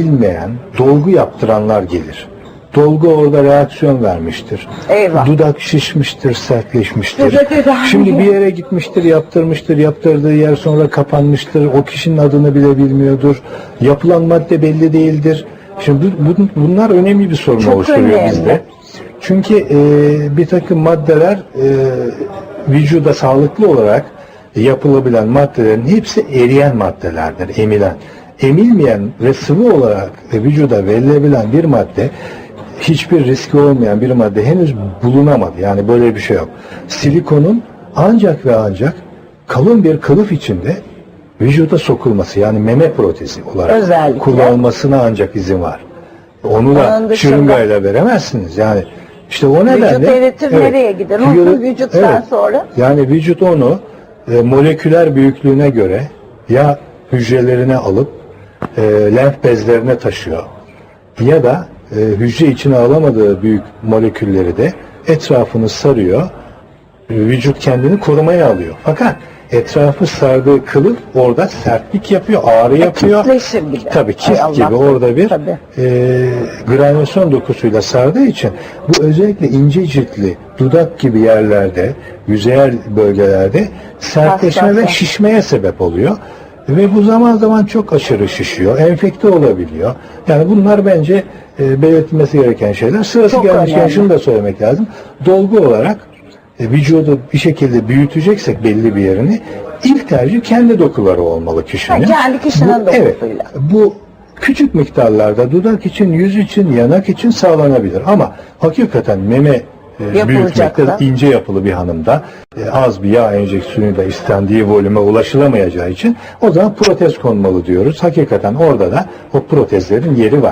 bilmeyen dolgu yaptıranlar gelir. Dolgu orada reaksiyon vermiştir. Eyvah. Dudak şişmiştir, sertleşmiştir. Şimdi bir yere gitmiştir, yaptırmıştır, yaptırdığı yer sonra kapanmıştır. O kişinin adını bile bilmiyordur. Yapılan madde belli değildir. Şimdi bu- bu- bunlar önemli bir sorun Çok oluşturuyor önemli. bizde. Çünkü e, bir takım maddeler e, vücuda sağlıklı olarak yapılabilen maddelerin hepsi eriyen maddelerdir, emilen. Emilmeyen ve sıvı olarak vücuda verilebilen bir madde hiçbir riski olmayan bir madde henüz bulunamadı. Yani böyle bir şey yok. Silikonun ancak ve ancak kalın bir kılıf içinde vücuda sokulması yani meme protezi olarak Özellikle. kullanılmasına ancak izin var. Onu da şırıngayla veremezsiniz. Yani işte o nedenle eritir, nereye gider? Vücut- vücuttan sonra- yani vücut onu e, moleküler büyüklüğüne göre ya hücrelerine alıp e, lenf bezlerine taşıyor ya da e, hücre içine alamadığı büyük molekülleri de etrafını sarıyor. Vücut kendini korumaya alıyor. Fakat etrafı sardığı kılıf orada sertlik yapıyor, ağrı yapıyor. Kitleşir gibi. Tabii kist gibi orada bir Tabii. e, granülasyon dokusuyla sardığı için bu özellikle ince ciltli dudak gibi yerlerde, yüzeyel bölgelerde sertleşme ve şişmeye sebep oluyor. Ve bu zaman zaman çok aşırı şişiyor, enfekte olabiliyor. Yani bunlar bence e, belirtilmesi gereken şeyler. Sırası Çok gelmişken önemli. şunu da söylemek lazım. Dolgu olarak e, vücudu bir şekilde büyüteceksek belli bir yerini ilk tercih kendi dokuları olmalı kişinin. Ha, kendi kişinin Bu- evet, dokusuyla. bu küçük miktarlarda dudak için, yüz için, yanak için sağlanabilir. Ama hakikaten meme e, Yapılacaksa. büyütmekte ince yapılı bir hanımda e, az bir yağ enjeksiyonuyla istendiği volüme ulaşılamayacağı için o zaman protez konmalı diyoruz. Hakikaten orada da o protezlerin yeri var.